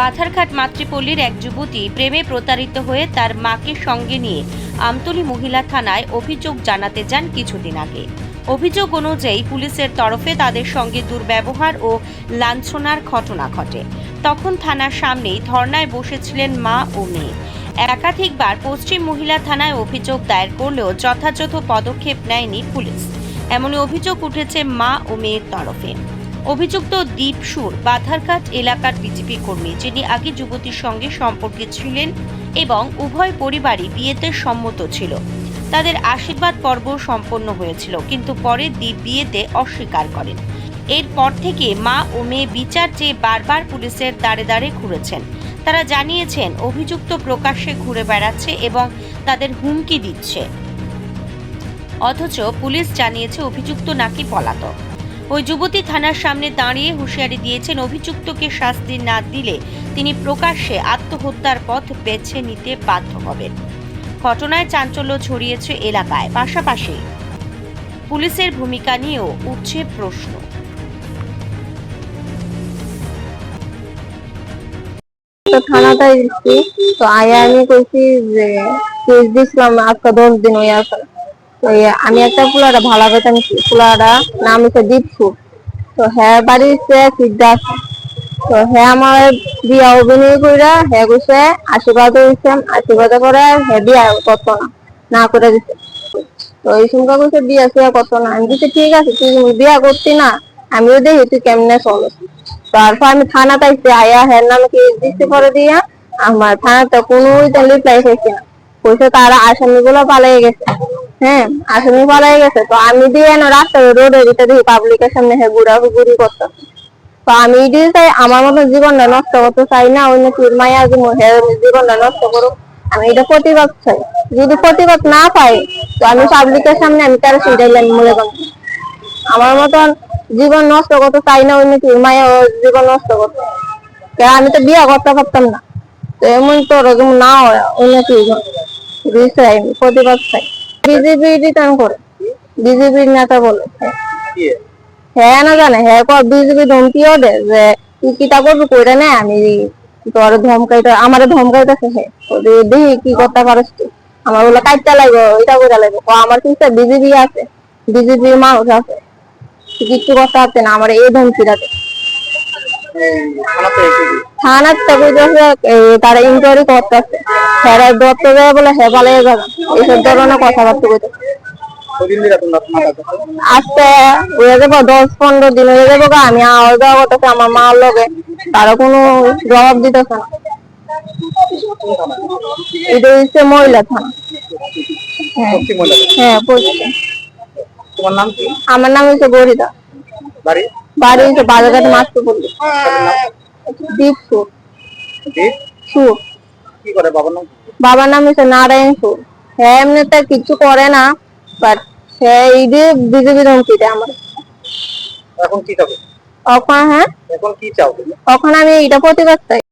বাথারঘাট মাতৃপল্লীর এক যুবতী প্রেমে প্রতারিত হয়ে তার মাকে সঙ্গে নিয়ে আমতলী মহিলা থানায় অভিযোগ জানাতে যান কিছুদিন আগে। অভিযোগ অনুযায়ী পুলিশের তরফে তাদের সঙ্গে দুর্ব্যবহার ও লাঞ্ছনার ঘটনা ঘটে। তখন থানার সামনেই ধর্নায় বসেছিলেন মা ও মেয়ে। একাধিকবার পশ্চিম মহিলা থানায় অভিযোগ দায়ের করলেও যথাযথ পদক্ষেপ নেয়নি পুলিশ। এমনই অভিযোগ উঠেছে মা ও মেয়ের তরফে। অভিযুক্ত দীপ সুর বাধারঘাট এলাকার বিজেপি কর্মী যিনি আগে যুবতীর সঙ্গে সম্পর্কে ছিলেন এবং উভয় পরিবারই বিয়েতে সম্মত ছিল। তাদের আশীর্বাদ পর্ব সম্পন্ন হয়েছিল, কিন্তু পরে দীপ বিয়েতে অস্বীকার করেন। এরপর থেকে মা ও মেয়ে বিচার চেয়ে বারবার পুলিশের দাঁড়ে দাঁড়ে ঘুরেছেন। তারা জানিয়েছেন, অভিযুক্ত প্রকাশ্যে ঘুরে বেড়াচ্ছে এবং তাদের হুমকি দিচ্ছে। অথচ পুলিশ জানিয়েছে, অভিযুক্ত নাকি পলাতক। ওই যুবতী থানার সামনে দাঁড়িয়ে হুঁশিয়ারি দিয়েছেন, অভিযুক্তকে শাস্তি না দিলে তিনি প্রকাশ্যে আত্মহত্যার পথ বেছে নিতে বাধ্য হবেন। ঘটনায় চাঞ্চল্য ছড়িয়েছে এলাকায়। পাশাপাশি পুলিশের ভূমিকা নিয়েও উঠছে প্রশ্ন। তো দিচ্ছি তো আয়া আমি কইছি যে, কেস দিছিলাম আজকে দশ দিন হয়ে আছে আমি একটা পুলাটা ভালো পেতাম পুলাটা নাম হচ্ছে দীপসু তো হ্যাঁ তো হ্যাঁ আমার বিয়া অভিনয় কইরা হ্যাঁ কইছে, আশীর্বাদ হয়েছে আশীর্বাদ করে হ্যাঁ বিয়া না করে তো এই সুমকা কইছে, বিয়া না। আমি বলছি, ঠিক আছে, তুই বিয়া করতি না, আমিও দেখি তুই কেমনে চলস তারপর আমি থানা পাইছি, আয়া হ্যাঁ নামে কি দিতে পরে দিয়া, আমার থানাতে কোনো রিপ্লাই পাইছি না কইছে, তারা আসামি গুলো পালাই গেছে। হ্যাঁ আসামি পালাই গেছে। তো আমি দিয়ে না রাস্তায় রোডে দিতে দেখি পাবলিকের সামনে হ্যাঁ ঘুরা ঘুরি করতে। তো আমি এটাই চাই, আমার মতো জীবনটা নষ্ট করতে চাই না অন্য কেউ মায়া যে জীবনটা নষ্ট করুক। আমি এটা প্রতিবাদ চাই। যদি প্রতিবাদ না পাই, তো আমি পাবলিকের সামনে আমি তারা সেটাইলাম মনে করি আমার মতন জীবন নষ্ট করতে চাই না অন্য কেউ মায়া জীবন নষ্ট করতে। আমি তো বিয়ে করতে পারতাম না। তো এমন তো ওরকম না হয় অন্য কেউ চাই আমি প্রতিবাদ চাই। বিজেপি রিটার্ন করে। বিজেপির নেতা বলে। হ্যাঁ না জানে। হ্যাঁ কর বিজেপি ধমকিও দে যে তুই কিটা করবি কইরা নে আমি তোর ধমকাইতে আমারে ধমকাইতেছে হ্যাঁ দেখি কি করতে পারিস তুই? আমার বলে কাইটা লাগবে এটা করে লাগবে। ও আমার কিন্তু বিজেপি আছে বিজেপির মানুষ আছে। কিচ্ছু করতে পারছে না আমার এই ধমকি রাখে থানার তারা ইনকোয়ারি করতেছে। দত্ত দেয় বলে পালাই যাবে এইসব ধরনের কথাবার্তা কইতেছে আজকে হয়ে যাব দশ পনেরো দিন হয়ে যাব আমি আওয়াজ দেওয়া করতেছে আমার মার লগে। তারা কোনো জবাব দিতেছে না। এটা হচ্ছে মহিলা থানা। হ্যাঁ। হ্যাঁ পশ্চিম তোমার নাম কি? আমার নাম হচ্ছে গরিদা। বাড়ি? বাড়ি হচ্ছে বাজারঘাট পড়ল দীপ। সুর দীপ সুর কি করে বাবার নাম? বাবার নাম হচ্ছে নারায়ণ সুর হ্যাঁ এমনি তো কিছু করে না বাট সে এই যে বিজেপি ধমকি দেয় আমার। এখন কি হবে তখন হ্যাঁ? এখন কি চাও তখন আমি এটা প্রতিবাদ চাই।